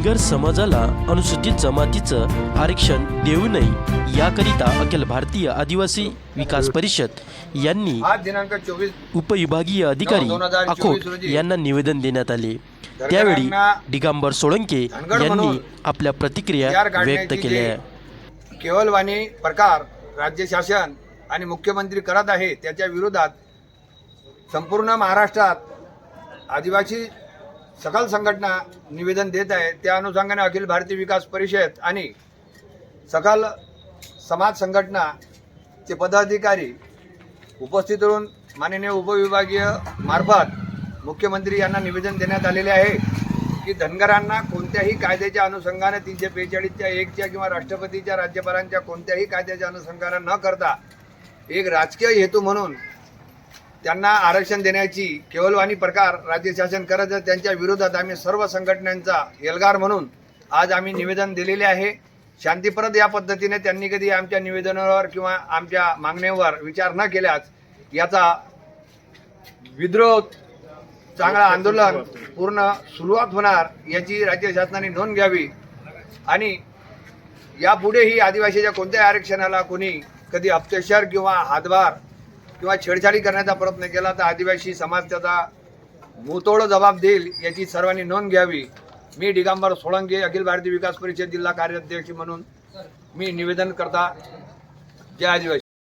धनगर समाजाला अनुसूचित जमातीचं आरक्षण देऊ नये याकरिता अखिल भारतीय आदिवासी विकास परिषद यांनी उपविभागीय अधिकारी रोजी यांना निवेदन देण्यात आले. त्यावेळी दिगंबर सोळंके यांनी आपल्या प्रतिक्रिया व्यक्त केल्या. केवलवाणी प्रकार राज्य शासन आणि मुख्यमंत्री करत आहे त्याच्या विरोधात संपूर्ण महाराष्ट्रात आदिवासी सकल संघटना निवेदन देत आहे. त्या अनुषंगाने अखिल भारतीय विकास परिषद आणि सकल समाज संघटनाचे पदाधिकारी उपस्थित राहून माननीय उपविभागीय मार्फत मुख्यमंत्री यांना निवेदन देण्यात आलेले आहे की धनगरांना कोणत्याही कायद्याच्या अनुषंगाने तीनशे बेचाळीसच्या एकच्या किंवा राष्ट्रपतीच्या राज्यपालांच्या कोणत्याही कायद्याच्या अनुषंगाने न करता एक राजकीय हेतू म्हणून त्यांना आरक्षण देण्याची केवलवाणी प्रकार राज्य शासन करत त्यांच्या विरोधात आम्ही सर्व संघटनांचा एल्गार म्हणून आज आम्ही निवेदन दिलेले आहे. शांतीप्रद या पद्धतीने त्यांनी कधी आमच्या निवेदनावर किंवा आमच्या मागण्यांवर विचार न केल्यास याचा विद्रोह चांगला आंदोलन पूर्ण सुरुवात होणार याची राज्य शासनाने नोंद घ्यावी. आणि यापुढेही आदिवासीच्या कोणत्याही आरक्षणाला कोणी कधी अपत्यशर किंवा हातभार किंवा छेडछाडी करण्याचा प्रयत्न केला तर आदिवासी समाज त्याचा मुतोड जबाब देईल याची सर्वांनी नोंद घ्यावी. मी दिगंबर सोळंके अखिल भारतीय विकास परिषद जिल्हा कार्याध्यक्ष म्हणून मी निवेदन करता. जय आदिवासी.